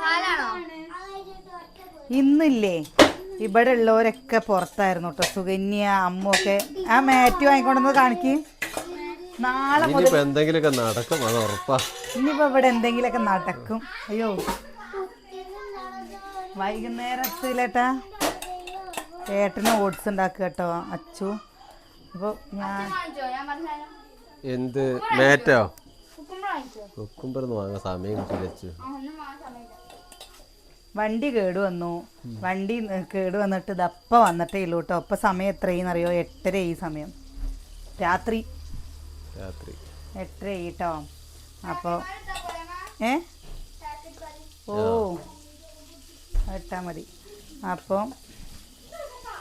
പാലാണോ? ഇന്നില്ലേ? ഇവിടെ ഉള്ളവരൊക്കെ പുറത്തായിരുന്നു കേട്ടോ. സുകന്യ അമ്മൊക്കെ ആ മാറ്റ് വാങ്ങിക്കൊണ്ടെന്ന് കാണിക്ക്. നാളെ മുതൽ ഇനിയിപ്പോ എന്തെങ്കിലുമൊക്കെ നടക്കും അത് ഉറപ്പാ. ഇനിയിപ്പോ ഇവിടെ എന്തെങ്കിലുമൊക്കെ നടക്കും. അയ്യോ. വൈകുന്നേരത്തിലേട്ടാ. ഏട്ടന് ഓട്സ് ഉണ്ടാക്കുക കേട്ടോ അച്ചു. അപ്പോൾ ഞാൻ എന്ത്? മേറ്റോ? വാങ്ങാൻ സമയം വണ്ടി കേട് വന്നു. വണ്ടി കേട് വന്നിട്ട് ഇതപ്പ വന്നിട്ടേ ഉള്ളൂ കേട്ടോ. ഇപ്പം സമയം എത്രയെന്ന് അറിയോ എട്ടര ഈ സമയം. രാത്രി. രാത്രി. എട്ടര കേട്ടോ അപ്പോൾ ഏ? ഓ. ഇട്ടാൽ മതി. അപ്പോൾ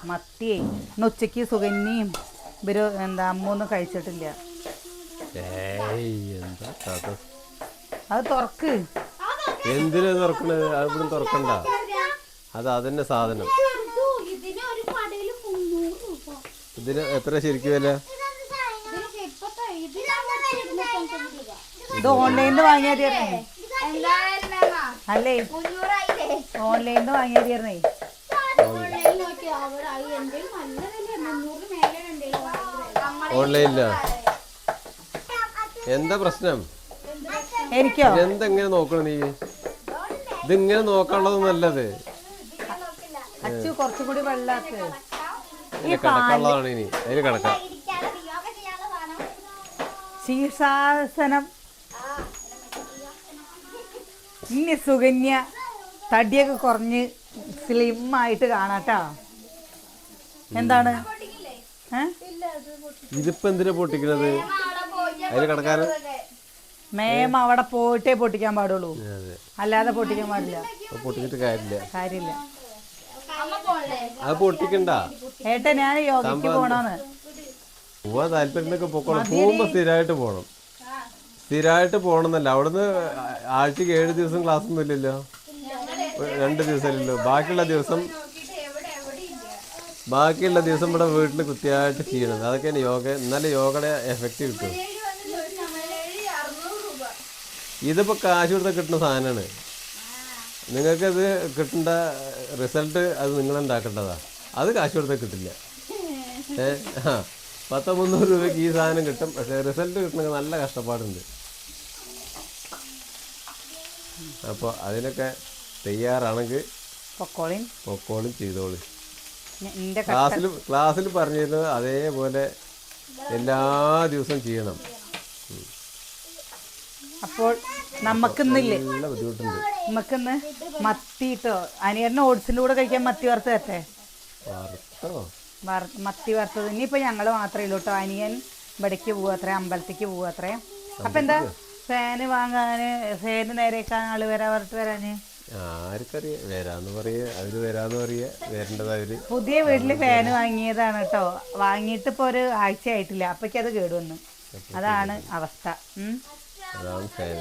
മത്തിയേ ഇന്ന് ഉച്ചയ്ക്ക് സുകന്യയും ഇവർ എന്താ അമ്മൊന്നും കഴിച്ചിട്ടില്ല. ഏയ് എന്താ കഥ? അത് തുറക്ക്. എന്തിനാ തുറക്കണത്? അത് തുറക്കണ്ട. അത് അതന്നെ സാധനം. ഇതിന് എത്ര ശരിക്കും വില? ഇത് ഓൺലൈനിൽ എന്തായാലും മേമ അല്ലേ? ഓൺലൈനിൽ ഓൺലൈനിൽ വാങ്ങിയാൽ തീർന്നേ എന്താ പ്രശ്നം? എനിക്കോ? എന്തെങ്ങനെ നോക്കണ നീ? ഇതിങ്ങനെ നോക്കാനുള്ളത് നല്ലത്. അച്ചു വെള്ളാക്ക്. ഇനി. അതിന് കിടക്കാം ശീർഷാസനം ഇനി സുകന്യ തടിയൊക്കെ കുറഞ്ഞ് സ്ലിം ആയിട്ട് കാണാട്ടാ. എന്താണ്? ഇതിപ്പോ എന്തിനാ പൊട്ടിക്കണത്? അതിന് കിടക്കാൻ മേം അവിടെ പോയിട്ടേ പൊട്ടിക്കാൻ പാടുള്ളൂ. അതെ അല്ലാതെ പൊട്ടിക്കാൻ പാടില്ല. പൊട്ടിച്ചിട്ട് കാര്യമില്ല. കാര്യമില്ല. അത് പൊട്ടിക്കണ്ട. ഏട്ടാ ഞാൻ യോഗയ്ക്ക് പോണോന്ന്. പോവാൻ താല്പര്യത്തിനൊക്കെ പൊക്കോണം. പോകുമ്പോ സ്ഥിരമായിട്ട് പോണം. സ്ഥിരമായിട്ട് പോകണമെന്നല്ല. അവിടുന്ന് ആഴ്ചക്ക് ഏഴ് ദിവസം ക്ലാസ് ഒന്നും ഇല്ലല്ലോ. രണ്ട് ദിവസമല്ലല്ലോ ബാക്കിയുള്ള ദിവസം ബാക്കിയുള്ള ദിവസം ഇവിടെ വീട്ടിൽ കൃത്യമായിട്ട് ചെയ്യണം. അതൊക്കെയാണ് യോഗ എന്നാലേ യോഗയുടെ എഫക്റ്റ് കിട്ടും. ഇതിപ്പോ കാശ് കൊടുത്ത കിട്ടുന്ന സാധനമാണ് നിങ്ങൾക്ക് അത് കിട്ടേണ്ട റിസൾട്ട് അത് നിങ്ങൾ ഉണ്ടാക്കേണ്ടതാ അത് കാശ് കൊടുത്താൽ കിട്ടില്ല. ഏ ആ പത്തോ മുന്നൂറ് രൂപയ്ക്ക് ഈ സാധനം കിട്ടും. പക്ഷേ റിസൾട്ട് കിട്ടണമെങ്കിൽ നല്ല കഷ്ടപ്പാടുണ്ട്. അപ്പോൾ അതിനൊക്കെ തയ്യാറാണെങ്കിൽ പൊക്കോളിൻ. പൊക്കോളിൻ ചെയ്തോളി. ക്ലാസ്സിൽ ക്ലാസ്സിൽ പറഞ്ഞിരുന്നത് അതേപോലെ എല്ലാ ദിവസവും ചെയ്യണം. അപ്പോൾ നമുക്കിന്നില്ലേ നമുക്കിന്ന് മത്തി ഇട്ടോ അനിയറിന് ഓട്സിന്റെ കൂടെ കഴിക്കാൻ മത്തി വറുത്ത് തരട്ടെ മത്തി വറുത്തത്. ഇനിയിപ്പോൾ ഞങ്ങൾ മാത്രമേ ഉള്ളൂ കേട്ടോ അനിയൻ ഇവിടേക്ക് പോവാത്രേ അമ്പലത്തേക്ക് പോവാത്രേ അപ്പം എന്താ? ഫാന് വാങ്ങാന് ഫാന് നേരേക്കാൻ ആൾ വരാ പറഞ്ഞിട്ട് വരാന്? ആർക്കറിയാം? വരാന്ന് പറയേ. അവർ വരാന്ന് പുതിയ വീട്ടിൽ ഫാന് വാങ്ങിയതാണ് കേട്ടോ വാങ്ങിയിട്ട് ഇപ്പൊ ഒരു ആഴ്ച ആയിട്ടില്ല അപ്പൊക്കത് അത് കേടുവന്നു. അതാണ് അവസ്ഥ. ഉം. അതാണ് ഫാൻ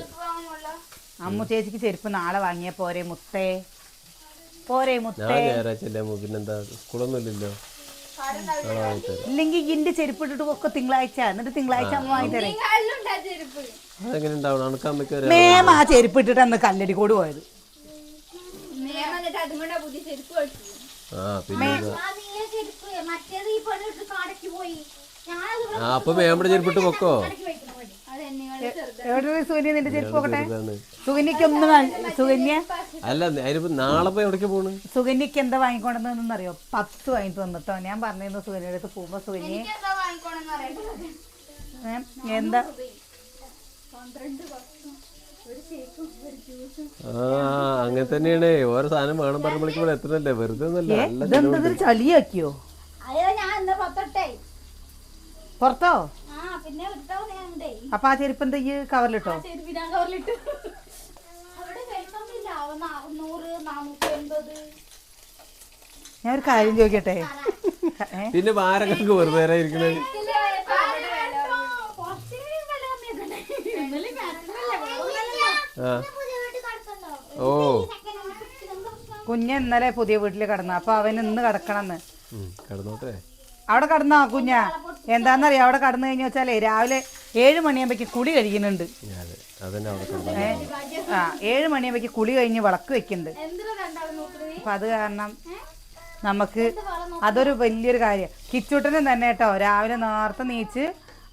അമ്മു ചേച്ചിക്ക് ചെരുപ്പ് നാളെ വാങ്ങിയ പോരെ മുത്തേ? പോരെ മുത്തേ? ഞാൻ ഞായറാഴ്ച പിന്നെന്താ? സ്കൂളൊന്നും ഇല്ലല്ലോ. ഇല്ലെങ്കിൽ ഇന്റെ ചെരുപ്പ് ഇട്ടിട്ട് ഒക്കെ തിങ്കളാഴ്ച. എന്നിട്ട് തിങ്കളാഴ്ച അമ്മ വാങ്ങി തരാം കല്ലുണ്ടാ ചെരുപ്പ്. അതെങ്ങനെ ഉണ്ടാവണം? അണക്കാമ്മയ്ക്ക് വരാം മേം ആ ചെരുപ്പ് ഇട്ടിട്ട് അന്ന് കല്ലടിക്കോട് പോയത്. എന്നിട്ട് അതും കൊണ്ട് പുതിയ ചെരുപ്പ് ആ പിന്നെ എന്താ? ആ നീല മറ്റേത് ഈ പണിയെടുത്ത് കാടയ്ക്ക് പോയി. ഞാൻ ആ അപ്പൊ മേമ്പടെ ചെരുപ്പിട്ട് പൊക്കോ? എവിടെ സൂര്യ നിന്റെ ചെരുപ്പ് ഇതാണ്. സുകന്യക്കൊന്നും സുകന്യ? അല്ല അതിനിപ്പോ നാളെ പോയി എവിടേക്ക് പോണ്? സുകന്യക്ക് എന്താ വാങ്ങിക്കൊണ്ടെന്ന് അറിയോ പത്ത് വാങ്ങിട്ട് വന്നിട്ടോ ഞാൻ പറഞ്ഞിരുന്നു സുകന്യയുടെ അടുത്ത് പോകുമ്പോ സുകന്യ എന്താ വാങ്ങിക്കോണെന്ന് എന്താ? പന്ത്രണ്ട് വർഷം ഒരു കേക്കും ഒരു ജ്യൂസും. ആ അങ്ങനെ തന്നെയാണ്. ഓരോ സാധനം വേണം പറയുമ്പോഴേക്കും ഇവിടെ എത്തണല്ലേ? വെറുതെ ഒന്നല്ല ചളിയാക്കിയോ? അയ്യോ ഞാൻ പത്തട്ടെ പുറത്തോ? അപ്പൊ ആ ചെരുപ്പ് എന്താ ഈ കവറിലിട്ടോ? ഞാൻ ഒരു കാര്യം ചോദിക്കട്ടെ? പിന്നെ ഭാരങ്ങൾക്ക് വെറുതെ ഓ. കുഞ്ഞ ഇന്നലെ പുതിയ വീട്ടിൽ കിടന്നു. അപ്പൊ അവൻ ഇന്ന് കിടക്കണമെന്ന്. കിടന്നോട്ടെ. അവിടെ കടന്നോ കുഞ്ഞ? എന്താന്നറിയ? അവിടെ കടന്നു കഴിഞ്ഞു വെച്ചാലേ രാവിലെ ഏഴ് മണിയാകുമ്പോഴേക്ക് കുളി കഴിക്കുന്നുണ്ട്. ആ ഏഴ് മണിയാകുമ്പോഴേക്ക് കുളി കഴിഞ്ഞ് വിളക്ക് വെക്കുന്നുണ്ട്. അപ്പൊ അത് കാരണം നമുക്ക് അതൊരു വലിയൊരു കാര്യം. കിച്ചൂട്ടനും തന്നെ കേട്ടോ രാവിലെ നേരത്തെ നീച്ച്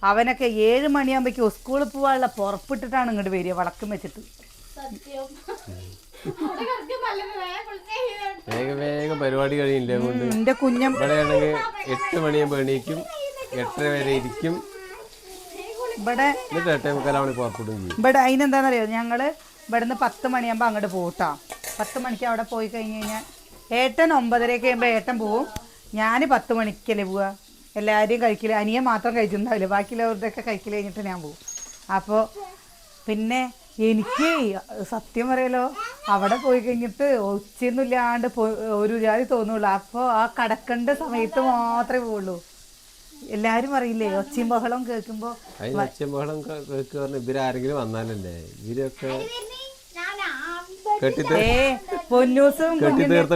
അവനൊക്കെ ഏഴ് മണിയാകുമ്പോഴേക്കും സ്കൂളിൽ പോകാനുള്ള പുറപ്പെട്ടിട്ടാണ് ഇങ്ങോട്ട് വരിക വിളക്കും വെച്ചിട്ട്. വേഗം വേഗം പരിപാടി കഴിയില്ലേ എന്റെ കുഞ്ഞം ഇവിടെ ആണെങ്കിൽ എട്ട് മണിയാകുമ്പോൾ എണീക്കും. എട്ടര വരെ ഇരിക്കും. ഇവിടെ എന്നിട്ട് എട്ടേ മുക്കാലാണ് പുറപ്പെടുകയും ചെയ്യും ഇവിടെ അതിനെന്താണെന്നറിയോ ഞങ്ങൾ ഇവിടുന്ന് പത്ത് മണിയാകുമ്പോൾ അങ്ങോട്ട് പോട്ടാ. പത്ത് മണിക്ക് അവിടെ പോയി കഴിഞ്ഞ് കഴിഞ്ഞാൽ ഏട്ടൻ ഒമ്പതരയൊക്കെ ആകുമ്പോൾ ഏട്ടൻ പോവും. ഞാൻ പത്ത് മണിക്കല്ലേ പോവുക എല്ലാവരെയും കഴിക്കില്ല. അനിയൻ മാത്രം കഴിച്ചിട്ടുണ്ടാവില്ല. ബാക്കിയുള്ളവരുടെയൊക്കെ കഴിക്കൽ കഴിഞ്ഞിട്ട് ഞാൻ പോവും. അപ്പോൾ പിന്നെ എനിക്ക് സത്യം പറയലോ അവിടെ പോയി കഴിഞ്ഞിട്ട് ഒച്ചയൊന്നുമില്ലാണ്ട് പോ- ഒരു ജാതി തോന്നുള്ളൂ. അപ്പോൾ ആ കടക്കേണ്ട സമയത്ത് മാത്രമേ പോവുള്ളൂ. എല്ലാരും അറിയില്ലേ ഒച്ചയും ബഹളം കേൾക്കുമ്പോ ഒച്ചയും ബഹളം കേൾക്കുക ഇവരാരെങ്കിലും വന്നാലല്ലേ? ഇവരൊക്കെ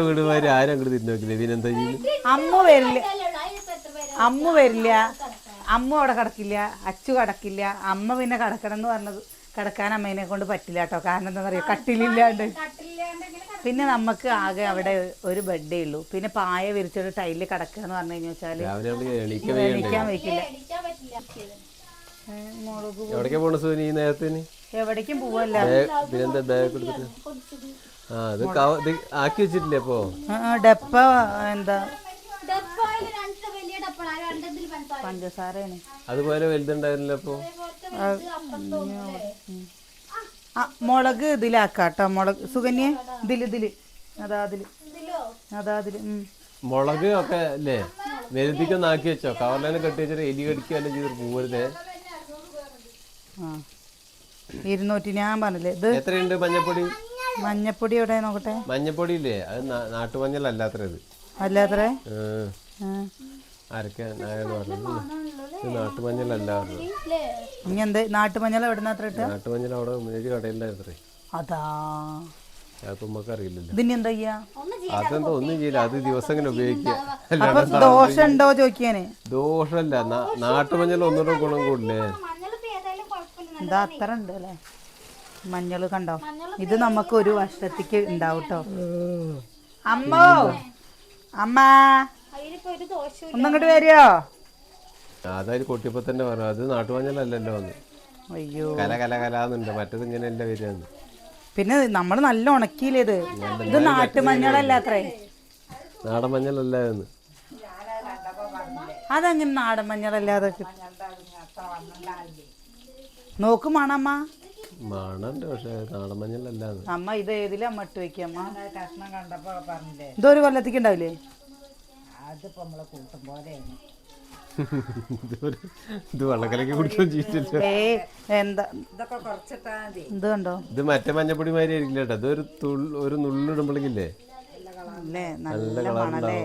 വീടുമാര് ആരും അങ്ങോട്ട് തിരിഞ്ഞു നോക്കില്ല? അമ്മ വരില്ല. അമ്മ വരില്ല. അമ്മ അവിടെ കടക്കില്ല. അച്ചു കടക്കില്ല. അമ്മ പിന്നെ കടക്കണം എന്ന് പറഞ്ഞത് കിടക്കാൻ അമ്മേനെ കൊണ്ട് പറ്റില്ല കേട്ടോ. കാരണം എന്താ പറയുക കട്ടിലില്ലാണ്ട്. പിന്നെ നമുക്ക് ആകെ അവിടെ ഒരു ബെഡേ ഉള്ളൂ. പിന്നെ പായ വിരിച്ചൊരു ടൈലിൽ കിടക്കുക എന്ന് പറഞ്ഞു കഴിഞ്ഞാൽ വെച്ചാൽ എണീക്കാൻ വയ്ക്കില്ല. എവിടേക്കാ പോണ സൂനി ഈ നേരത്തിന്? എവിടേക്കും പോവല്ല. പിന്നെന്താ ബാഗ് എടുത്തിട്ട്? ആ ഇത് ആക്കി വെച്ചിട്ടില്ലേ അപ്പോ ആ, ഡപ്പ എന്താ? പഞ്ചസാരയാണ്. അതുപോലെ വലുതുണ്ടായിരുന്നില്ല അപ്പോ ആ മുളക് ഇതിലാക്കാട്ടോ മുളക്. സുകന്യ ഇതിൽ ഇതിൽ. അതാ അതിൽ. അതാ അതിൽ മുളക് ഒക്കെ അല്ലേ വെരുതിക്കൊന്ന് ആക്കി വെച്ചോ. കവറിലും കെട്ടി വെച്ചിട്ട് എലി കടിക്കുകയല്ലേ ചെയ്ത് പോവരുതേ. ആ. ഇരുന്നൂറ്റി ഞാൻ പറഞ്ഞില്ലേ ഇത് എത്രയുണ്ട് മഞ്ഞപ്പൊടി? മഞ്ഞപ്പൊടി എവിടെ നോക്കട്ടെ? മഞ്ഞപ്പൊടി ഇല്ലേ അത് അല്ലാത്രേ? ഏഹ്. ആരൊക്കെ നാട്ടുമഞ്ഞളല്ല ഇനി എന്ത്? നാട്ടുമഞ്ഞൾ എവിടെ നിന്ന് നാട്ടുമഞ്ഞൾ അവിടെ മുന്നേജ് കടയിലുണ്ടായിരുന്നേ അതാ. അതിപ്പോ നമുക്ക് അറിയില്ലല്ലോ. ഇതിന് എന്താ ചെയ്യാ? അതെന്താ ഒന്നും ചെയ്യില്ല. അത് ദിവസം ഇങ്ങനെ ഉപയോഗിക്കുക. അപ്പൊ ദോഷം ഉണ്ടോ ചോദിക്കാന്? ദോഷമല്ല. നാ- നാട്ടുമഞ്ഞൾ ഒന്നുകൂടെ ഗുണം കൂടില്ലേ? എന്താ അത്ര ഉണ്ട് അല്ലേ? മഞ്ഞൾ കണ്ടോ? ഇത് നമുക്ക് ഒരു വർഷത്തേക്ക് ഉണ്ടാവും കേട്ടോ. അമ്മോ! അമ്മ! ഒന്നങ്ങോട്ട് വരുമോ അതായത് കൊട്ടിയപ്പോ തന്നെ പറഞ്ഞു അത് നാട്ടുമഞ്ഞളല്ലല്ലോ എന്ന്. അയ്യോ. കല കല കലാന്നുണ്ട്. മറ്റത് ഇങ്ങനെയല്ല വരികയെന്ന്. പിന്നെ നമ്മൾ നല്ല ഉണക്കിയില്ലേ ഇത്? ഇത് നാട്ടുമഞ്ഞളല്ല അത്രേ? നാടൻ മഞ്ഞളല്ല എന്ന്. അതങ്ങനെ നാടൻ മഞ്ഞളല്ലാതെ നോക്കുമാണമ്മ മണുണ്ട് പക്ഷേ നാടൻ മഞ്ഞളല്ല അമ്മ ഇത് ഏതിലാ അമ്മ? ഇട്ട് വെക്കുക അമ്മ ഇതൊരു കൊല്ലത്തേക്ക് ഉണ്ടാവില്ലേ? ഇതൊരു ഇത് വെള്ളക്കലക്ക് കുടിക്കാൻ എന്താ? ഇത് കണ്ടോ? ഇത് മറ്റേ മഞ്ഞപ്പൊടി മാതിരി ആയിരിക്കില്ല കേട്ടോ. ഇതൊരു തുള്ളി ഒരു നുള്ളിടുമ്പോഴേക്കില്ലേ അല്ലേ? നല്ല മണല്ലേ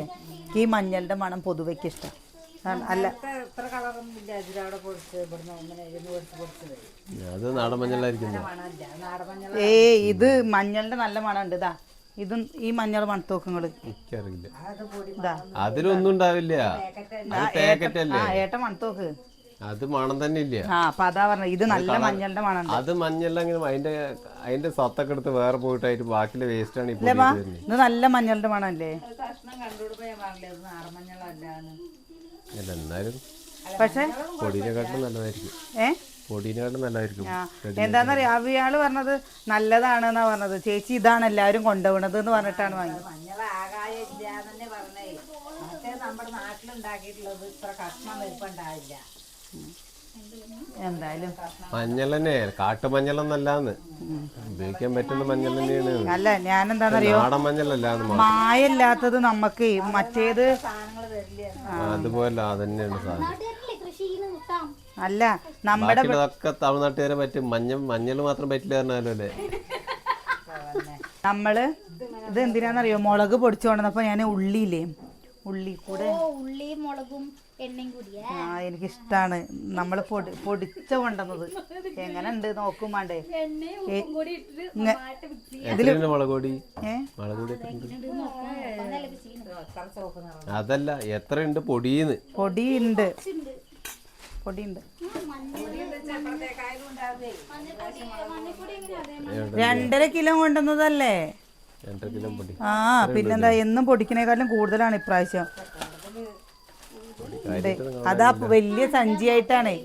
ഈ മഞ്ഞളുടെ മണം പൊതുവെക്ക് ഇഷ്ടം. അല്ല. അത് നാടൻ മഞ്ഞളായിരിക്കും ഏ ഇത്. മഞ്ഞളുടെ നല്ല മണം ഉണ്ട് ഇതാ. ഇതും ഈ മഞ്ഞൾ മണത്തോക്കങ്ങൾ എനിക്കറിയില്ല. അതിലൊന്നും ഉണ്ടാവില്ല. ഏട്ട മണത്തോക്ക്. അത് മണം തന്നെ ഇല്ല ആ അപ്പൊ അതാ പറഞ്ഞത് ഇത് നല്ല മഞ്ഞളുടെ മണം അത് മഞ്ഞളിലെങ്ങനെ അതിന്റെ അതിന്റെ സത്തൊക്കെ എടുത്ത് വേറെ പോയിട്ടായിട്ട് ബാക്കിയുള്ള വേസ്റ്റ് ആണ് ഇത് നല്ല മഞ്ഞളുടെ മണം അല്ലേ എന്നാലും പക്ഷെ പൊടീനെക്കാട്ടും നല്ലതായിരിക്കും. ഏ? എന്താന്നറിയാ? അവിയാൾ പറഞ്ഞത് നല്ലതാണ് എന്നാ പറഞ്ഞത്. ചേച്ചി ഇതാണ് എല്ലാരും കൊണ്ടുപോകണത് എന്ന് പറഞ്ഞിട്ടാണ് വാങ്ങിയത്. എന്തായാലും. മഞ്ഞൾ തന്നെ കാട്ടുമഞ്ഞളെന്നല്ലാന്ന് ഉപയോഗിക്കാൻ പറ്റുന്ന മഞ്ഞൾ തന്നെയാണ്. അല്ല ഞാൻ എന്താണെന്നറിയോ നാടൻ മഞ്ഞളല്ലാന്ന് മാത്രം. മായല്ലാത്തത് നമുക്ക് മറ്റേത് അതുപോലെ അതന്നെയാണ് സാധനം. അല്ല നമ്മുടെ തമിഴ്നാട്ടുകാരെ പറ്റും. മഞ്ഞ മഞ്ഞൾ മാത്രം പറ്റില്ല പറഞ്ഞാലല്ലേ നമ്മൾ ഇത് എന്തിനാന്നറിയോ? മുളക് പൊടിച്ചു കൊണ്ടുവന്നപ്പോ ഞാൻ ഉള്ളിയില്ലേ? ഉള്ളി കൂടെ. ഓ ഉള്ളിയും മുളകും എണ്ണയും കൂടിയേ. ആ എനിക്കിഷ്ടാണ്. നമ്മൾ പൊടി പൊടിച്ച കൊണ്ടുവന്നത്. എങ്ങനെ ഉണ്ട് നോക്കും വേണ്ടേ എണ്ണയും ഉപ്പും ഇട്ടിട്ട് ഇങ്ങ- എത്രയുണ്ട് മുളക് പൊടി? ഏ? മുളക് പൊടി എത്രയുണ്ട് ഒന്നല്ല ചെയ്യുന്നത്? അതല്ല എത്ര പൊടി ഉണ്ട് പൊടി ഉണ്ട് മഞ്ഞപ്പൊടി എങ്ങനെ അതേ രണ്ടര കിലോ കൊണ്ടുവന്നതല്ലേ? രണ്ടര കിലോ പൊടി. ആ പിന്നെന്താ എന്നും പൊടിക്കണേക്കാളും കൂടുതലാണ് ഇപ്രാവശ്യം. അതാ വലിയ സഞ്ചിയായിട്ടാണേ ആയിട്ടാണേ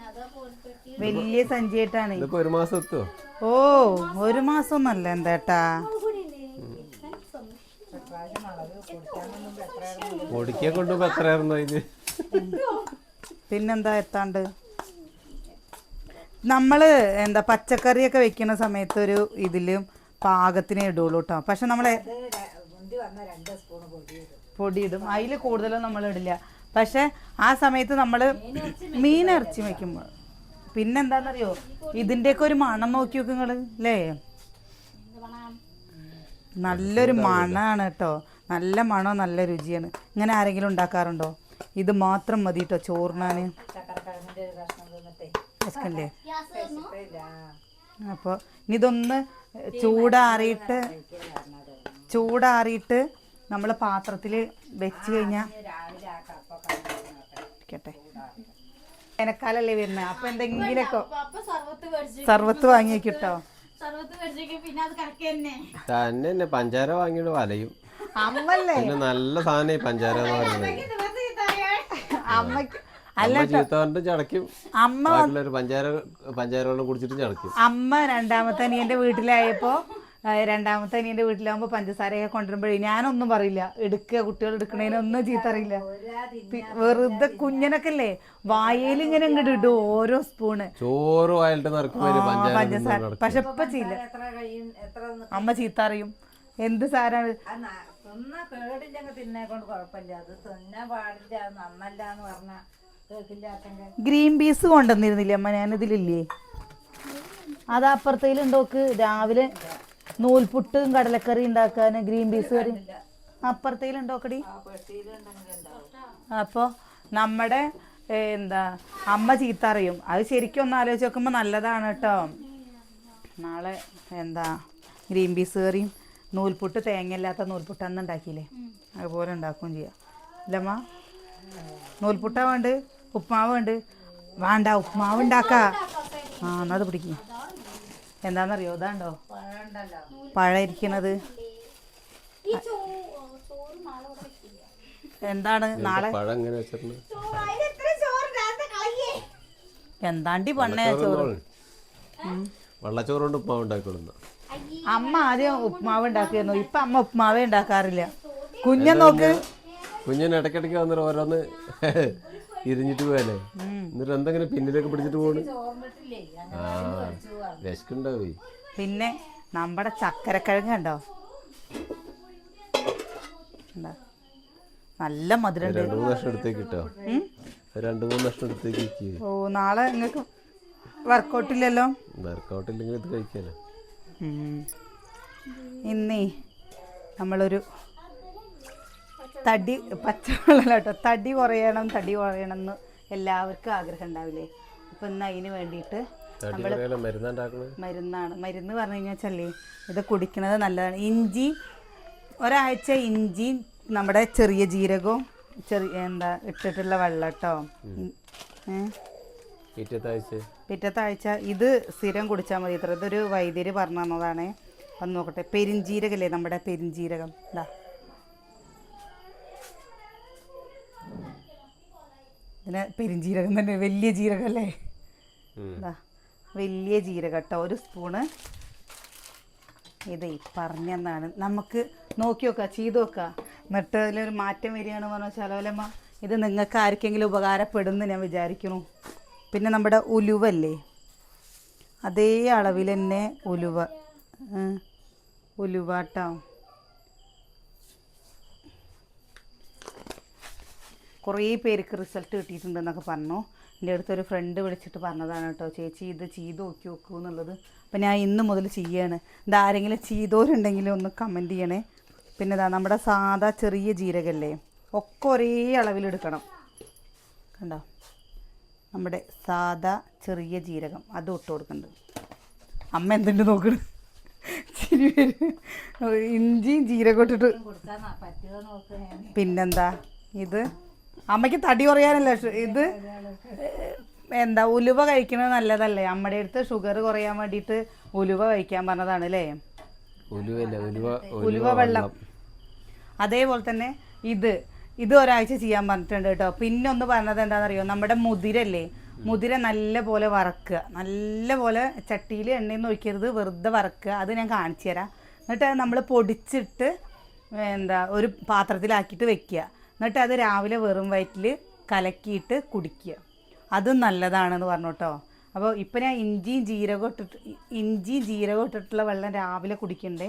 അതാ പോലത്തെ വലിയ സഞ്ചിയായിട്ടാണ്. ഇതിപ്പോ ഒരു മാസം എത്തുമോ ഓ ഒരു മാസം ഒന്നല്ല എന്തേട്ടാ പൊടിക്കാൻ കൊണ്ടുപോ എത്രയായിരുന്നു അതിന്? പിന്നെന്താ എത്താണ്ട്? നമ്മൾ എന്താ പച്ചക്കറിയൊക്കെ വെക്കുന്ന സമയത്ത് ഒരു ഇതിലും പാകത്തിനേ ഇടുള്ളൂ കേട്ടോ പക്ഷെ നമ്മളെ പൊടിയിടും. ഇടും അതിൽ കൂടുതലും നമ്മൾ ഇടില്ല. പക്ഷെ ആ സമയത്ത് നമ്മൾ മീൻ ഇറച്ചി വെക്കുമ്പോൾ പിന്നെന്താന്നറിയോ? ഇതിന്റെയൊക്കെ ഒരു മണം നോക്കി നോക്ക് നിങ്ങൾ അല്ലേ നല്ലൊരു മണമാണ് കേട്ടോ നല്ല മണോ നല്ല രുചിയാണ്. ഇങ്ങനെ ആരെങ്കിലും ഉണ്ടാക്കാറുണ്ടോ? ഇത് മാത്രം മതി കേട്ടോ ഗ്യാസ് തീർന്നു അപ്പോൾ ഇനി ഇതൊന്ന് ചൂടാറിയിട്ട് ചൂടാറിയിട്ട് നമ്മൾ പാത്രത്തിൽ വെച്ച് കഴിഞ്ഞാൽ ഇരിക്കട്ടെ വേനൽക്കാലല്ലേ വരുന്നത് അപ്പൊ എന്തെങ്കിലൊക്കെ സർവത്ത് വാങ്ങിക്കിട്ടോ തന്നെ പഞ്ചാര വാങ്ങിയിട്ട് വലയും. അമ്മല്ലേ? പിന്നെ നല്ല സാധനം ഈ പഞ്ചാര എന്ന് പറയുന്നത് അമ്മയ്ക്ക് അല്ല അമ്മ ചീത്ത പറഞ്ഞിട്ട് ചടയ്ക്കും. അമ്മ ബാക്കിയുള്ളവർ പഞ്ചാര പഞ്ചാര വെള്ളം കുടിച്ചിട്ട് ചടയ്ക്കും. അമ്മ രണ്ടാമത്തെ അനിയന്റെ വീട്ടിലായപ്പോ ആ, രണ്ടാമത്തെ അനിയന്റെ വീട്ടിലാവുമ്പോ പഞ്ചസാരയൊക്കെ കൊണ്ടുവരുമ്പോഴേ ഞാനൊന്നും പറയില്ല. എടുക്കുക കുട്ടികൾ എടുക്കണേനൊന്നും ചീത്ത അറിയില്ല പി- വെറുതെ കുഞ്ഞനൊക്കെ അല്ലേ വായയിൽ ഇങ്ങനെ ഇങ്ങോട്ട് ഇടും ഓരോ സ്പൂണ്. ചോറ് വായിലിട്ട് നിറക്കുമ്പോൾ പഞ്ചാര പഞ്ചസാര. പക്ഷെ ഇപ്പൊ ചെയ്യില്ല അമ്മ ചീത്ത അറിയും എന്ത് സാരാണ്? തിന്ന കേടില്ലെങ്കിൽ തിന്നെ കൊണ്ട് കുഴപ്പമില്ല അത് തിന്നാൻ പാടില്ല അത് നന്നല്ല എന്ന് പറഞ്ഞ കേൾക്കില്ലാത്തെങ്കിൽ ഗ്രീൻ പീസ് കൊണ്ടുവന്നിരുന്നില്ലേ അമ്മ? ഞാനിതിലില്ലേ? അത് അപ്പുറത്തേലുണ്ടോക്ക് രാവിലെ നൂൽപുട്ടും കടലക്കറി ഉണ്ടാക്കാൻ ഗ്രീൻ പീസ് കറി. അപ്പുറത്തേലുണ്ടോക്കടി അപ്പോൾ നമ്മുടെ എന്താ അമ്മ ചീത്ത അറിയും അത് ശരിക്കും ഒന്ന് ആലോചിച്ച് നോക്കുമ്പോൾ നല്ലതാണ് കേട്ടോ. നാളെ എന്താ ഗ്രീൻ പീസ് കറിയും നൂൽപുട്ട് തേങ്ങയില്ലാത്ത നൂൽപുട്ട് അന്ന് ഉണ്ടാക്കിയില്ലേ? അതുപോലെ ഉണ്ടാക്കുകയും ചെയ്യാം. ഇല്ലമ്മ നൂൽപുട്ടാ വേണ്ട ഉപ്മാവ് വേണ്ട വേണ്ട ഉപ്മാവ് ഉണ്ടാക്കാ. ആ എന്നാ അത് പിടിക്കും. എന്താണെന്നറിയോ ഇതാണ്ടോ? പഴം ഇരിക്കണത് എന്താണ് നാളെ? എന്താണ്ടി പണ്ണേ ചോറ്? വെള്ളച്ചോറുണ്ട് ഉപ്മാവ് അയ്യേ അമ്മ ആദ്യം ഉപ്മാവ് ഉണ്ടാക്കിയിരുന്നു ഇപ്പൊ അമ്മ ഉപ്മാവേ ഉണ്ടാക്കാറില്ല. കുഞ്ഞ നോക്ക്. കുഞ്ഞിന് ഇടയ്ക്കിടയ്ക്ക് വന്നിട്ട് ഓരോന്ന് ഇരിഞ്ഞിട്ട് പോയല്ലേ എന്നിട്ട് എന്തെങ്കിലും പിന്നിലേക്ക് പിടിച്ചിട്ട് പോണ്. ചോർന്നിട്ടില്ലേ ആ വിശക്കുണ്ടാവേ. പിന്നെ നമ്മുടെ ചക്കരക്കിഴങ്ങ് കണ്ടോ? നല്ല മധുരം രണ്ടു മൂന്ന് വർഷം എടുത്തേക്ക് കിട്ടോ രണ്ടു മൂന്ന് വർഷം എടുത്തേക്ക് ഇരിക്കുക ഓ നാളെ നിങ്ങൾക്ക് വർക്കൗട്ട് ഇല്ലല്ലോ? വർക്കൗട്ട് ഇല്ലെങ്കിൽ ഇത് കഴിക്കാലോ. ഇന്നേ നമ്മളൊരു തടി പച്ചവെള്ളം കേട്ടോ തടി കുറയണം തടി കുറയണം എന്ന് എല്ലാവർക്കും ആഗ്രഹം ഉണ്ടാവില്ലേ അപ്പം ഇന്ന് അതിന് വേണ്ടിയിട്ട് മരുന്നാണ്. മരുന്ന് പറഞ്ഞു കഴിഞ്ഞാൽ ഇത് കുടിക്കുന്നത് നല്ലതാണ്. ഇഞ്ചി ഒരാഴ്ച ഇഞ്ചി നമ്മുടെ ചെറിയ ജീരകവും ചെറിയ എന്താ ഇട്ടിട്ടുള്ള വെള്ളം കേട്ടോ ആഴ്ച പിറ്റത്തെ ആഴ്ച ഇത് സ്ഥിരം കുടിച്ചാൽ മതി. ഇത്ര ഇതൊരു വൈദ്യര് പറഞ്ഞു തന്നതാണ്. വന്ന് നോക്കട്ടെ. പെരിഞ്ജീരകല്ലേ നമ്മുടെ പെരിഞ്ജീരകം ഇതാ ഇതിന് പെരിഞ്ജീരകം തന്നെ വലിയ ജീരകം അല്ലേ വലിയ ജീരകം കേട്ടോ. ഒരു സ്പൂണ്. ഇതേ പറഞ്ഞെന്നാണ് നമുക്ക് നോക്കി നോക്കാം ചെയ്ത് നോക്കാം. എന്നിട്ട് അതിലൊരു മാറ്റം വരികയാണ് പറഞ്ഞാൽ ചിലവലമ്മ ഇത് നിങ്ങൾക്ക് ആർക്കെങ്കിലും ഉപകാരപ്പെടുന്നു ഞാൻ വിചാരിക്കുന്നു. പിന്നെ നമ്മുടെ ഉലുവല്ലേ? അതേ അളവിൽ തന്നെ ഉലുവ ഉലുവാട്ടോ. കുറേ പേർക്ക് റിസൾട്ട് കിട്ടിയിട്ടുണ്ടെന്നൊക്കെ പറഞ്ഞു. എന്റെ അടുത്തൊരു ഫ്രണ്ട് വിളിച്ചിട്ട് പറഞ്ഞതാണ് കേട്ടോ ചേച്ചി ഇത് ചെയ്ത് നോക്കി നോക്കൂ എന്നുള്ളത്. അപ്പം ഞാൻ ഇന്ന് മുതൽ ചെയ്യാണ്. ഇത് ആരെങ്കിലും ഒന്ന് കമന്റ് ചെയ്യണേ. പിന്നെ ഇതാ നമ്മുടെ സാധാ ചെറിയ ജീരകല്ലേ? ഒക്കെ ഒരേ അളവിലെടുക്കണം കണ്ടോ? നമ്മുടെ സാധാ ചെറിയ ജീരകം. അതും ഇട്ട് കൊടുക്കുന്നുണ്ട്. അമ്മ എന്തുണ്ട് നോക്കണം? ചിരി വരും. ഇഞ്ചിയും ജീരകം ഇട്ടിട്ട്. പിന്നെന്താ? ഇത് അമ്മയ്ക്ക് തടി കുറയാനല്ല ഇത് എന്താ ഉലുവ കഴിക്കുന്നത് നല്ലതല്ലേ? അമ്മയുടെ അടുത്ത് ഷുഗർ കുറയാൻ വേണ്ടിയിട്ട് ഉലുവ കഴിക്കാൻ പറഞ്ഞതാണ് അല്ലേ? ഉലുവ വെള്ളം. അതേപോലെ തന്നെ ഇത് ഇത് ഒരാഴ്ച ചെയ്യാൻ പറഞ്ഞിട്ടുണ്ട് കേട്ടോ. പിന്നെ ഒന്ന് പറഞ്ഞത് എന്താണെന്നറിയോ? നമ്മുടെ മുതിരല്ലേ? മുതിര നല്ല പോലെ വറക്കുക. നല്ല പോലെ ചട്ടിയിൽ എണ്ണയൊന്നും ഒഴിക്കരുത്. വെറുതെ വറക്കുക. അത് ഞാൻ കാണിച്ചു തരാം. എന്നിട്ട് നമ്മൾ പൊടിച്ചിട്ട് എന്താ ഒരു പാത്രത്തിലാക്കിയിട്ട് വെക്കുക. എന്നിട്ട് അത് രാവിലെ വെറും വയറ്റിൽ കലക്കിയിട്ട് കുടിക്കുക. അതും നല്ലതാണെന്ന് പറഞ്ഞു കേട്ടോ. അപ്പോൾ ഇപ്പം ഞാൻ ഇഞ്ചിയും ജീരകം ഇട്ടിട്ട് ഇഞ്ചിയും ജീരകം ഇട്ടിട്ടുള്ള വെള്ളം രാവിലെ കുടിക്കണ്ടേ?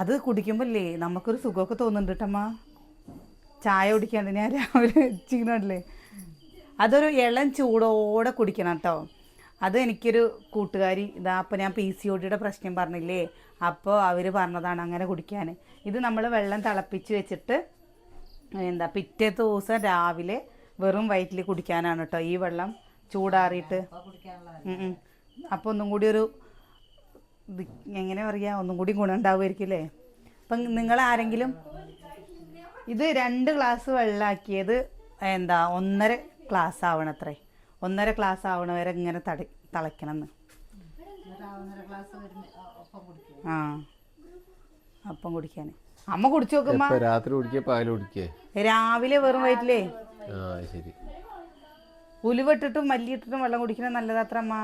അത് കുടിക്കുമ്പോഴല്ലേ നമുക്കൊരു സുഖമൊക്കെ തോന്നുന്നുണ്ട് കേട്ടമ്മ ചായ കുടിക്കാണ്ട് ഞാൻ രാവിലെ ചെയ്യുന്നുണ്ടല്ലേ അതൊരു ഇളം ചൂടോടെ കുടിക്കണം കേട്ടോ. അത് എനിക്കൊരു കൂട്ടുകാരി ഇതാ അപ്പോൾ ഞാൻ പി സി ഒടിയുടെ പ്രശ്നം പറഞ്ഞില്ലേ? അപ്പോൾ അവർ പറഞ്ഞതാണ് അങ്ങനെ കുടിക്കാൻ ഇത് നമ്മൾ വെള്ളം തിളപ്പിച്ച് വെച്ചിട്ട് എന്താ പിറ്റേത്തെ ദിവസം രാവിലെ വെറും വയറ്റിൽ കുടിക്കാനാണ് കേട്ടോ ഈ വെള്ളം ചൂടാറിയിട്ട്. അപ്പോൾ ഒന്നും കൂടി ഒരു എങ്ങനെ പറയുക ഒന്നും കൂടി ഗുണം ഉണ്ടാവുമായിരിക്കും അല്ലേ? അപ്പം നിങ്ങൾ ആരെങ്കിലും ഇത് രണ്ട് ഗ്ലാസ് വെള്ളമാക്കിയത് എന്താ ഒന്നര ഗ്ലാസ് ആവണത്രേ. ഒന്നര ഗ്ലാസ് ആവണ വരെ ഇങ്ങനെ തടി തിളയ്ക്കണം ആ അപ്പം കുടിക്കാൻ അമ്മ കുടിച്ചു നോക്കുമ്പോ രാത്രി കുടിക്കുക പാൽ കുടിക്കേ? രാവിലെ വെറും വയറ്റിലേ? ശരി. ഉലുവിട്ടിട്ടും മല്ലിയിട്ടിട്ടും വെള്ളം കുടിക്കുന്നത് നല്ലതാത്ര അമ്മ.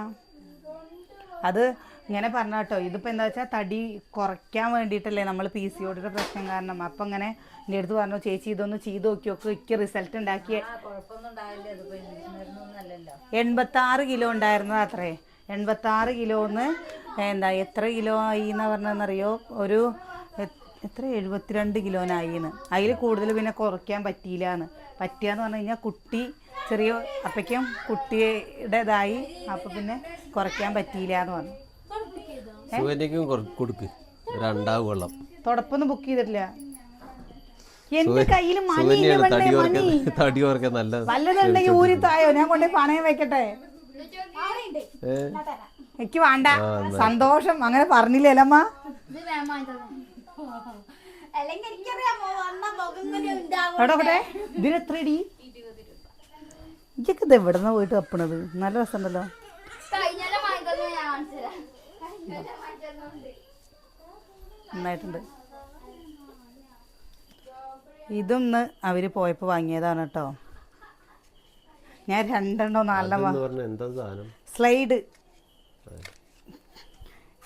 അത് ഇങ്ങനെ പറഞ്ഞ കേട്ടോ. ഇതിപ്പോൾ എന്താ വെച്ചാൽ തടി കുറയ്ക്കാൻ വേണ്ടിയിട്ടല്ലേ നമ്മൾ പി സി ഒടിയുടെ പ്രശ്നം കാരണം. അപ്പം ഇങ്ങനെ എന്റെ അടുത്ത് പറഞ്ഞു ചേച്ചി ഇതൊന്ന് ചെയ്ത് നോക്കി നോക്ക്. എനിക്ക് റിസൾട്ട് ഉണ്ടാക്കിയ. എൺപത്താറ് കിലോ ഉണ്ടായിരുന്നത് അത്രേ. എൺപത്താറ് കിലോന്ന് എന്താ എത്ര കിലോ ആയി എന്ന് പറഞ്ഞതെന്നറിയോ? ഒരു എത്ര? എഴുപത്തിരണ്ട് കിലോനായിന്ന് അതിൽ കൂടുതൽ പിന്നെ കുറയ്ക്കാൻ പറ്റിയില്ലാന്ന്. പറ്റിയാന്ന് പറഞ്ഞു കഴിഞ്ഞാൽ കുട്ടി ചെറിയ അപ്പയ്ക്കും കുട്ടിയുടേതായി അപ്പം പിന്നെ കുറയ്ക്കാൻ പറ്റിയില്ല എന്ന് പറഞ്ഞു. സുവന്യക്കും കൊടുക്ക്. രണ്ടാവ് വെള്ളം തുടപ്പൊന്നും ബുക്ക് ചെയ്തിട്ടില്ല. എന്റെ കയ്യിൽ മണി സുവന്യാണ് തടി കുറയ്ക്കാൻ നല്ല വല്ലതുണ്ടെങ്കിൽ ഊരി തായോ? ഞാൻ കൊണ്ടേ പണയം വെക്കട്ടെ? എനിക്ക് വേണ്ട. സന്തോഷം. അങ്ങനെ പറഞ്ഞില്ലേ അല്ലമ്മ? എവിടെ ഇതിന് എത്ര ഇടി ഇതൊക്കെ ഇത് എവിടെ നിന്നാ പോയിട്ട് വെപ്പണത് നല്ല രസമുണ്ടല്ലോ. നന്നായിട്ടുണ്ട്. ഇതൊന്ന് അവർ പോയപ്പോൾ വാങ്ങിയതാണ് കേട്ടോ. ഞാൻ രണ്ടെണ്ണോ നാലെണ്ണോ സ്ലൈഡ്.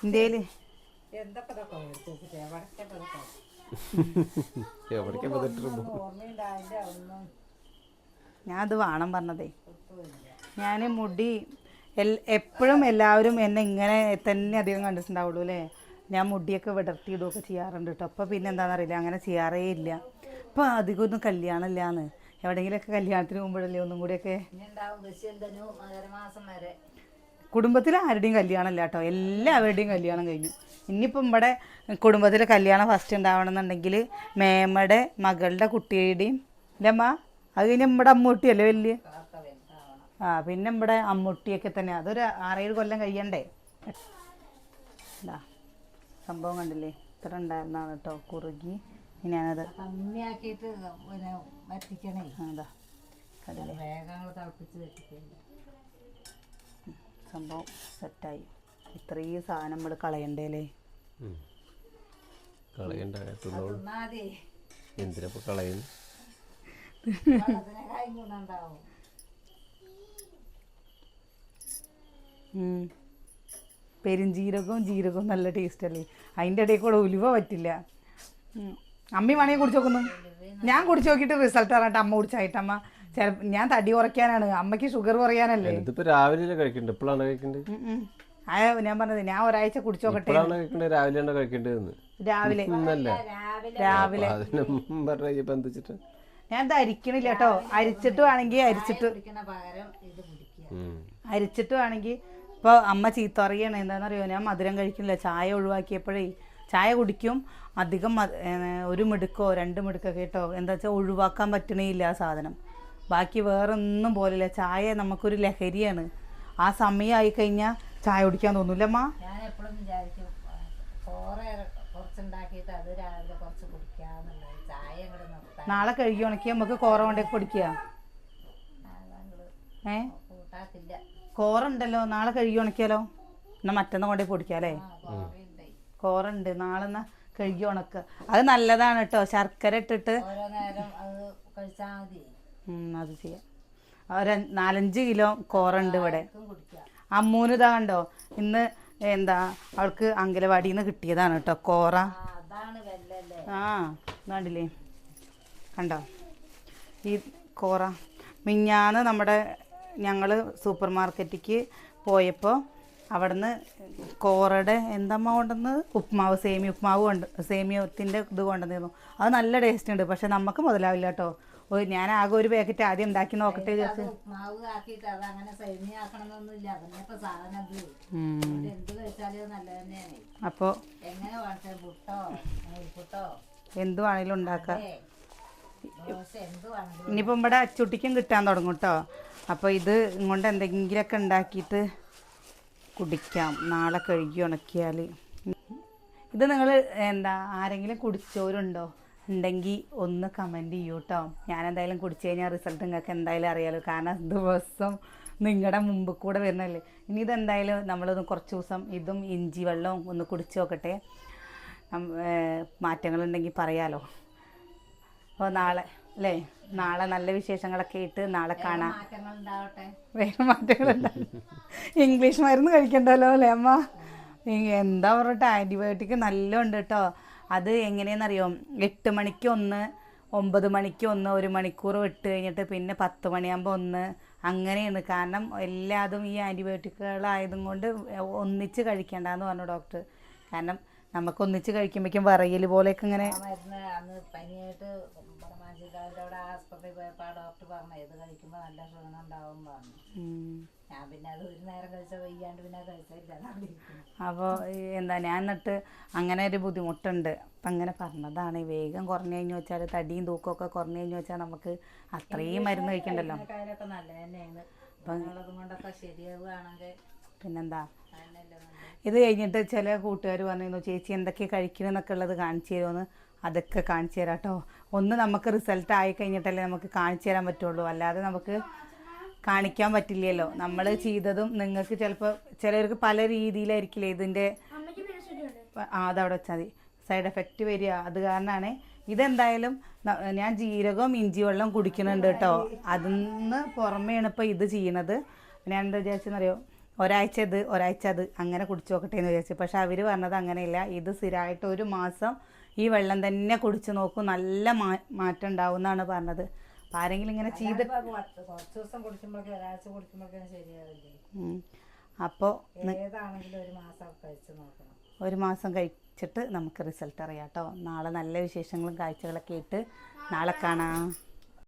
ഇന്ത്യയിൽ ഞാൻ അത് വേണം പറഞ്ഞതേ. ഞാൻ മുടി എൽ എപ്പോഴും എല്ലാവരും എന്നെ ഇങ്ങനെ തന്നെ അധികം കണ്ടിട്ടുണ്ടാവുള്ളൂ അല്ലേ? ഞാൻ മുടിയൊക്കെ വിടർത്തിയിടുകയൊക്കെ ചെയ്യാറുണ്ട് കേട്ടോ അപ്പോൾ പിന്നെ എന്താണെന്നറിയില്ല അങ്ങനെ ചെയ്യാറേ ഇല്ല. അപ്പോൾ അധികം ഒന്നും കല്യാണമില്ലാന്ന്. എവിടെയെങ്കിലുമൊക്കെ കല്യാണത്തിന് പോകുമ്പോഴല്ലേ ഒന്നും കൂടിയൊക്കെ കുടുംബത്തിൽ ആരുടെയും കല്യാണം ഇല്ല കേട്ടോ എല്ലാവരുടെയും കല്യാണം കഴിഞ്ഞു. ഇനിയിപ്പം ഇവിടെ കുടുംബത്തിലെ കല്യാണം ഫസ്റ്റ് ഉണ്ടാവണം എന്നുണ്ടെങ്കിൽ മേമ്മയുടെ മകളുടെ കുട്ടിയുടെയും ഇല്ലമ്മ അത് കഴിഞ്ഞ് നമ്മുടെ അമ്മൂട്ടിയല്ലേ വലിയ? ആ പിന്നെ ഇവിടെ അമ്മുട്ടിയൊക്കെ തന്നെ. അതൊരു ആറേഴ് കൊല്ലം കഴിയണ്ടേ? ഇതാ സംഭവം കണ്ടില്ലേ? ഇത്ര ഉണ്ടായിരുന്നാണ് കേട്ടോ കുറുകി. ഇനി ഞാനത് കമ്മിയാക്കിയിട്ട് പിന്നെ വറ്റിക്കണേ. ആ, ഇതാ കണ്ടില്ലേ? വേഗങ്ങൾ തിളപ്പിച്ച് വെച്ചിട്ടില്ല സംഭവം സെറ്റായി. ഇത്രയും സാധനം നമ്മൾ കളയണ്ടേലേ? കളയണ്ട എന്തിനാ കളയുന്നു? പെരുംജീരകവും ജീരകവും നല്ല ടേസ്റ്റ് അല്ലേ? അതിന്റെ ഇടയിൽ കൂടെ ഉലുവ പറ്റില്ല. അമ്മി വേണമെങ്കിൽ കുടിച്ചു നോക്കുന്നു ഞാൻ കുടിച്ചു നോക്കിയിട്ട് റിസൾട്ട് പറഞ്ഞിട്ട് അമ്മ കുടിച്ചായിട്ട് അമ്മ ഞാൻ തടി കുറയ്ക്കാനാണ്. അമ്മയ്ക്ക് ഷുഗർ കുറയാനല്ലേ? ഇതിപ്പോ രാവിലെ കഴിക്കണ്ട? ഇപ്പോഴാണ് കഴിക്കേണ്ടത്. ആ ഞാൻ പറഞ്ഞത്. ഞാൻ ഒരാഴ്ച കുടിച്ചു നോക്കട്ടെ. രാവിലെയാണ് കഴിക്കേണ്ടതെന്ന് രാവിലെ രാവിലെ. ഞാൻ ഇത് അരിക്കണില്ല കേട്ടോ അരിച്ചിട്ട് വേണമെങ്കിൽ അരിച്ചിട്ട് അരിച്ചിട്ട് വേണമെങ്കിൽ ഇപ്പോൾ അമ്മ ചീത്ത അറിയണ എന്താണെന്നറിയോ ഞാൻ മധുരം കഴിക്കുന്നില്ല ചായ ഒഴിവാക്കിയപ്പോഴേ ചായ കുടിക്കും. അധികം ഒരു മിടുക്കോ രണ്ട് മിടുക്കോ കേട്ടോ. എന്താ വെച്ചാൽ ഒഴിവാക്കാൻ പറ്റണേയില്ല ആ സാധനം. ബാക്കി വേറെ ഒന്നും പോലില്ല. ചായ നമുക്കൊരു ലഹരിയാണ്. ആ സമയമായി കഴിഞ്ഞാൽ ചായ കുടിക്കാൻ തോന്നൂല അമ്മ? ഞാൻ എപ്പോഴും വിചാരിക്കും ചോറ് കുറച്ചുണ്ടാക്കിയിട്ട് അത് രാവിലെ കുറച്ച് കുടിക്കാന്നുള്ളത്. ചായ നാളെ കഴുകി ഉണക്കി നമുക്ക് കോറ കൊണ്ടേക്ക് കുടിക്കുക. ഏ? കൂട്ടാക്കില്ല കോറ ഉണ്ടല്ലോ നാളെ കഴുകി ഉണക്കിയാലോ? എന്നാ മറ്റന്നാ കൊണ്ടേ പൊടിക്കാലേ കോറുണ്ട് നാളെ എന്നാ കഴുകി ഉണക്കുക അത് നല്ലതാണ് കേട്ടോ ശർക്കര ഇട്ടിട്ട്. അത് ചെയ്യാം. ഒരു നാലഞ്ച് കിലോ കോറുണ്ട് ഇവിടെ. അമ്മൂന് ഇതാ കണ്ടോ ഇന്ന് എന്താ അവൾക്ക് അങ്കലവാടിയിൽ നിന്ന് കിട്ടിയതാണ് കേട്ടോ കോറ. ആ കണ്ടില്ലേ? കണ്ടോ? ഈ കോറ മിഞ്ഞാന്ന് നമ്മുടെ ഞങ്ങൾ സൂപ്പർ മാർക്കറ്റിക്ക് പോയപ്പോൾ അവിടുന്ന് കോറയുടെ എന്തമ്മ കൊണ്ടുവന്ന് ഉപ്മാവ് സേമിയ ഉപ്മാവ് കൊണ്ട് സേമിയത്തിന്റെ ഇത് കൊണ്ടുവന്നിരുന്നു. അത് നല്ല ടേസ്റ്റ് ഉണ്ട്. പക്ഷെ നമുക്ക് മുതലാവില്ല കേട്ടോ. ഓ ഞാൻ ആകെ ഒരു പാക്കറ്റ് ആദ്യം ഉണ്ടാക്കി നോക്കട്ടെ അപ്പോൾ എന്ത് വേണേലും ഉണ്ടാക്കാം. ഇനിയിപ്പം ഇവിടെ അച്ചുട്ടിക്കും കിട്ടാൻ തുടങ്ങും കേട്ടോ. അപ്പോൾ ഇത് ഇങ്ങോട്ട് എന്തെങ്കിലുമൊക്കെ ഉണ്ടാക്കിയിട്ട് കുടിക്കാം. നാളെ കഴുകി ഉണക്കിയാൽ ഇത് നിങ്ങൾ എന്താ ആരെങ്കിലും കുടിച്ചവരുണ്ടോ? ഉണ്ടെങ്കിൽ ഒന്ന് കമന്റ് ചെയ്യൂ കേട്ടോ ഞാൻ എന്തായാലും കുടിച്ചു കഴിഞ്ഞാൽ റിസൾട്ട് നിങ്ങൾക്ക് എന്തായാലും അറിയാലോ. കാരണം ദിവസം നിങ്ങളുടെ മുമ്പ് കൂടെ വരുന്നല്ലേ ഇനി ഇതെന്തായാലും നമ്മളൊന്ന് കുറച്ച് ദിവസം ഇതും ഇഞ്ചി വെള്ളവും ഒന്ന് കുടിച്ച് നോക്കട്ടെ. മാറ്റങ്ങളുണ്ടെങ്കിൽ പറയാലോ. അപ്പോൾ നാളെ അല്ലേ? നാളെ നല്ല വിശേഷങ്ങളൊക്കെ ഇട്ട് നാളെ കാണാം. മാറ്റങ്ങൾ ഉണ്ടാവട്ടെ വേറെ മാറ്റങ്ങളുണ്ട്. ഇംഗ്ലീഷ് മരുന്ന് കഴിക്കണ്ടല്ലോ അല്ലേ അമ്മ? എന്താ പറഞ്ഞിട്ട് ആന്റിബയോട്ടിക് നല്ല ഉണ്ട് കേട്ടോ അത് എങ്ങനെയെന്നറിയോ? എട്ട് മണിക്ക് ഒന്ന് ഒമ്പത് മണിക്ക് ഒന്ന് ഒരു മണിക്കൂർ വിട്ട് കഴിഞ്ഞിട്ട് പിന്നെ പത്ത് മണിയാകുമ്പോൾ ഒന്ന്. അങ്ങനെയാണ്. കാരണം എല്ലാതും ഈ ആന്റിബയോട്ടിക്കുകളായതും കൊണ്ട് ഒന്നിച്ച് കഴിക്കേണ്ടെന്ന് പറഞ്ഞു ഡോക്ടർ കാരണം നമുക്ക് ഒന്നിച്ച് കഴിക്കുമ്പോഴേക്കും വിറയൽ പോലെയൊക്കെ ഇങ്ങനെ ആ ആസ്പത്രി പോയപ്പോൾ ആ ഡോക്ടർ പറഞ്ഞു ഇത് കഴിക്കുമ്പോൾ നല്ല ക്ഷീണം ഉണ്ടാവും പറഞ്ഞു. ഞാൻ പിന്നെ അത് ഒരു നേരം കഴിച്ചാൽ വയ്യാണ്ട് പിന്നെ കഴിച്ചില്ല. അപ്പോൾ എന്താ ഞാൻ എന്നിട്ട് അങ്ങനെ ഒരു ബുദ്ധിമുട്ടുണ്ട്. അപ്പം അങ്ങനെ പറഞ്ഞതാണ് വേഗം കുറഞ്ഞു കഴിഞ്ഞു വെച്ചാൽ തടിയും തൂക്കമൊക്കെ കുറഞ്ഞു കഴിഞ്ഞു വെച്ചാൽ നമുക്ക് അത്രയും മരുന്ന് കഴിക്കണ്ടല്ലോ. നല്ല തന്നെയാണ്. കൊണ്ടൊക്കെ ശരിയാവുകയാണെങ്കിൽ പിന്നെന്താ? ഇത് കഴിഞ്ഞിട്ട് ചില കൂട്ടുകാർ പറഞ്ഞിരുന്നു ചേച്ചി എന്തൊക്കെ കഴിക്കണമെന്നൊക്കെ ഉള്ളത് കാണിച്ചു തരുമെന്ന് അതൊക്കെ കാണിച്ചു തരാം കേട്ടോ ഒന്ന് നമുക്ക് റിസൾട്ട് ആയി കഴിഞ്ഞിട്ടല്ലേ നമുക്ക് കാണിച്ചു തരാൻ പറ്റുള്ളൂ. അല്ലാതെ നമുക്ക് കാണിക്കാൻ പറ്റില്ലല്ലോ. നമ്മൾ ചെയ്തതും നിങ്ങൾക്ക് ചിലപ്പോൾ ചിലർക്ക് പല രീതിയിലായിരിക്കില്ലേ ഇതിന്റെ ആ അതവിടെ വെച്ചാൽ മതി. സൈഡ് എഫക്റ്റ് വരിക. അത് കാരണമാണ് ഇതെന്തായാലും ഞാൻ ജീരകവും ഇഞ്ചി വെള്ളം കുടിക്കുന്നുണ്ട് കേട്ടോ. അതിന്ന് പുറമെയാണ് ഇപ്പോൾ ഇത് ചെയ്യണത്. ഞാൻ എന്താ വിചാരിച്ചെന്നറിയോ? ഒരാഴ്ച ഇത് ഒരാഴ്ച അത് അങ്ങനെ കുടിച്ചു നോക്കട്ടെ എന്ന് വിചാരിച്ചു. പക്ഷെ അവർ പറഞ്ഞത് അങ്ങനെയില്ല. ഇത് സ്ഥിരമായിട്ട് ഒരു മാസം ഈ വെള്ളം തന്നെ കുടിച്ചു നോക്കും. നല്ല മാ മാറ്റം ഉണ്ടാവും എന്നാണ് പറഞ്ഞത്. അപ്പം ആരെങ്കിലും ഇങ്ങനെ ചെയ്ത് കുറച്ച് കുറച്ച് ദിവസം കുടിക്കുമ്പോഴേക്കും ഒരാഴ്ച കുടിക്കുമ്പോഴേക്കും ശരിയാവില്ലേ? അപ്പോൾ ഏതാണെങ്കിലും ഒരു മാസം കഴിച്ച് നോക്കണം. ഒരു മാസം കഴിച്ചിട്ട് നമുക്ക് റിസൾട്ട് അറിയാം കേട്ടോ നാളെ നല്ല വിശേഷങ്ങളും കാഴ്ചകളൊക്കെ ഇട്ട് നാളെ കാണാം.